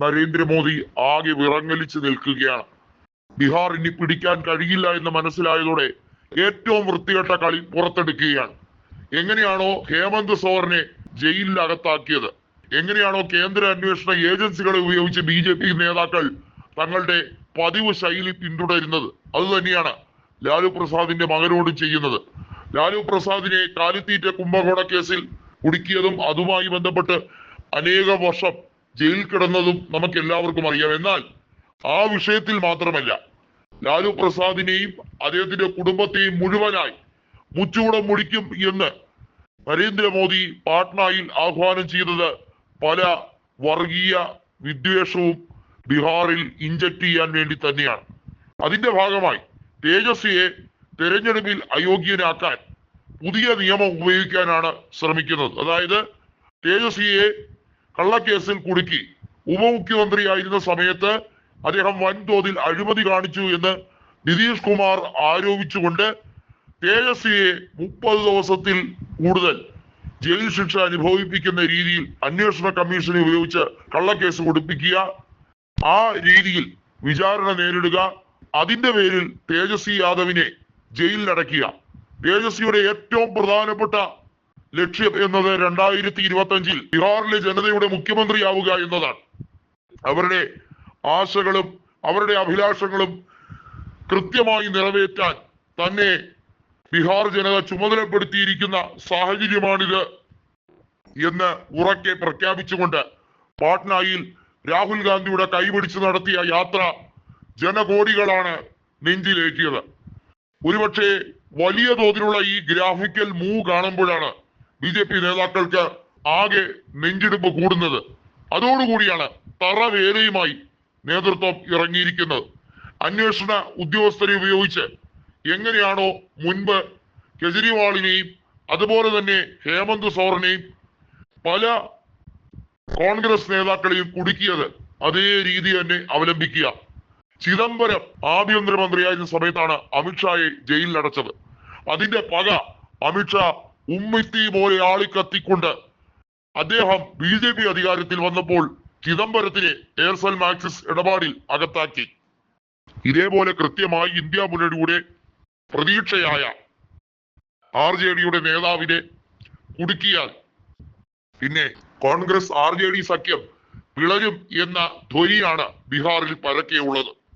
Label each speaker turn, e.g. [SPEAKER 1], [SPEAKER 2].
[SPEAKER 1] നരേന്ദ്രമോദി ആകെ വിറങ്ങലിച്ച് നിൽക്കുകയാണ്. ബീഹാർ ഇനി പിടിക്കാൻ കഴിയില്ല എന്ന് മനസ്സിലായതോടെ ഏറ്റവും വൃത്തികെട്ട കളി പുറത്തെടുക്കുകയാണ്. എങ്ങനെയാണോ ഹേമന്ത് സോറനെ ജയിലിൽ അകത്താക്കിയത് എങ്ങനെയാണോ കേന്ദ്ര അന്വേഷണ ഏജൻസികളെ ഉപയോഗിച്ച് ബി ജെ പി നേതാക്കൾ തങ്ങളുടെ പതിവ് ശൈലി പിന്തുടരുന്നത്? അത് തന്നെയാണ് ലാലു പ്രസാദിന്റെ മകനോട് ചെയ്യുന്നത്. ലാലു പ്രസാദിനെ കാലിത്തീറ്റ കുംഭകോണ കേസിൽ കുടുക്കിയതും അതുമായി ബന്ധപ്പെട്ട് അനേകം വർഷം ജയിലിൽ കിടന്നതും നമുക്ക് എല്ലാവർക്കും അറിയാം. എന്നാൽ ആ വിഷയത്തിൽ മാത്രമല്ല ലാലു പ്രസാദിനെയും അദ്ദേഹത്തിന്റെ കുടുംബത്തെയും മുഴുവനായി മുച്ചൂടം മുടിക്കും എന്ന് നരേന്ദ്രമോദി പാട്നയിൽ ആഹ്വാനം ചെയ്തത് പല വർഗീയ വിദ്വേഷവും ബീഹാറിൽ ഇഞ്ചക്ട് ചെയ്യാൻ വേണ്ടി തന്നെയാണ്. അതിന്റെ ഭാഗമായി തേജസ്വിയെ തെരഞ്ഞെടുപ്പിൽ അയോഗ്യനാക്കാൻ പുതിയ നിയമം ഉപയോഗിക്കാനാണ് ശ്രമിക്കുന്നത്. അതായത് തേജസ്വിയെ കള്ളക്കേസിൽ കുടുക്കി. ഉപമുഖ്യമന്ത്രിയായിരുന്ന സമയത്ത് അദ്ദേഹം വൻതോതിൽ അഴിമതി കാണിച്ചു എന്ന് നിതീഷ് കുമാർ ആരോപിച്ചുകൊണ്ട് തേജസ്വിയെ മുപ്പത് ദിവസത്തിൽ കൂടുതൽ ജയിൽ ശിക്ഷ അനുഭവിപ്പിക്കുന്ന രീതിയിൽ അന്വേഷണ കമ്മീഷനെ ഉപയോഗിച്ച് കള്ളക്കേസ് കൊടുപ്പിക്കുക. ആ രീതിയിൽ വിചാരണ നേരിടുക. അതിന്റെ പേരിൽ തേജസ്വി യാദവിനെ ജയിലിലടക്കുക തേജസ്വിയുടെ ഏറ്റവും പ്രധാനപ്പെട്ട ലക്ഷ്യം എന്നത് രണ്ടായിരത്തി ഇരുപത്തി ബീഹാറിലെ ജനതയുടെ മുഖ്യമന്ത്രിയാവുക എന്നതാണ്. അവരുടെ ആശകളും അവരുടെ അഭിലാഷങ്ങളും കൃത്യമായി നിറവേറ്റാൻ തന്നെ ബീഹാർ ജനത ചുമതലപ്പെടുത്തിയിരിക്കുന്ന സാഹചര്യമാണിത് എന്ന് ഉറക്കെ പ്രഖ്യാപിച്ചുകൊണ്ട് പാട്നയിൽ രാഹുൽ ഗാന്ധിയുടെ കൈപിടിച്ച് നടത്തിയ യാത്ര ജനകോടികളാണ് നെഞ്ചിലേറ്റിയത്. ഒരുപക്ഷെ വലിയ തോതിലുള്ള ഈ ഗ്രാഫിക്കൽ മൂവ് കാണുമ്പോഴാണ് പി നേതാക്കൾക്ക് ആകെ നെഞ്ചിടിപ്പ് കൂടുന്നത്. അതോടുകൂടിയാണ് തറവേലയുമായി നേതൃത്വം ഇറങ്ങിയിരിക്കുന്നത്. അന്വേഷണ ഉദ്യോഗസ്ഥരെ ഉപയോഗിച്ച് എങ്ങനെയാണോ മുൻപ് കെജ്രിവാളിനെയും അതുപോലെ തന്നെ ഹേമന്ത് സോറനെയും പല കോൺഗ്രസ് നേതാക്കളെയും കുടുക്കിയത് അതേ രീതി തന്നെ അവലംബിക്കുക. ചിദംബരം ആഭ്യന്തരമന്ത്രിയായിരുന്ന സമയത്താണ് അമിത്ഷായെ ജയിലിൽ അടച്ചത് അതിന്റെ പക അമിത്ഷാ ഉമ്മിത്തി പോലെ ആളിക്കത്തിക്കൊണ്ട് അദ്ദേഹം ബി ജെ പി അധികാരത്തിൽ വന്നപ്പോൾ ചിദംബരത്തിനെ എയർസെൽ മാക്സിസ് ഇടപാടിൽ അകത്താക്കി. ഇതേപോലെ കൃത്യമായി ഇന്ത്യ മുന്നണിയുടെ പ്രതീക്ഷയായ ആർ ജെ ഡിയുടെ നേതാവിനെ കുടുക്കിയാൽ പിന്നെ കോൺഗ്രസ് ആർ ജെ ഡി സഖ്യം പിളരും എന്ന ധ്വനിയാണ് ബീഹാറിൽ പരക്കെയുള്ളത്